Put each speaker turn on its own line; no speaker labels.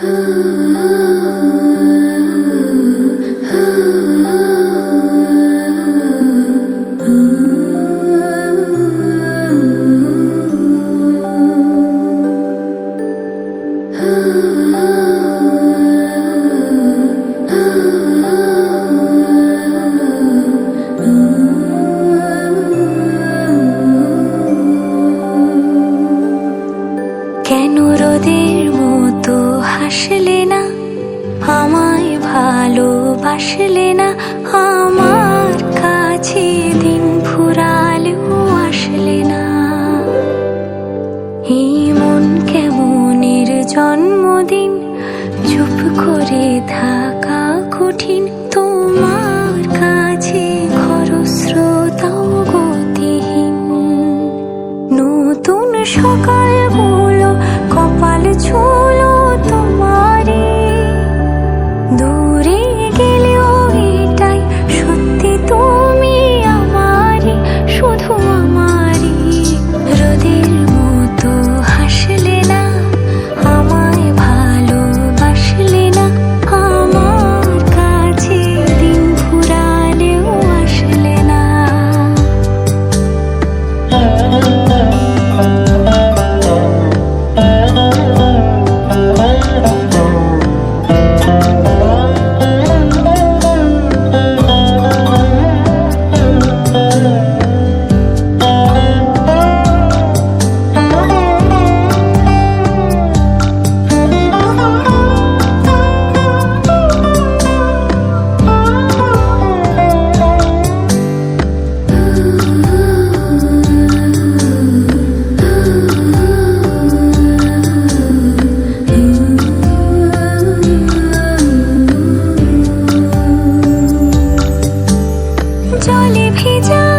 কেন রোদের হাসলে না, আমায় ভালোবাসলে না, আমার কাছে দিন ফুরালেও আসলে না। এই মন কেমনের জন্মদিন? চুপ করে থাকা কঠিন। তোমার কাছে খরস্রোতাও গতিহীন। নতুন সকালগুলো জলে ভেজা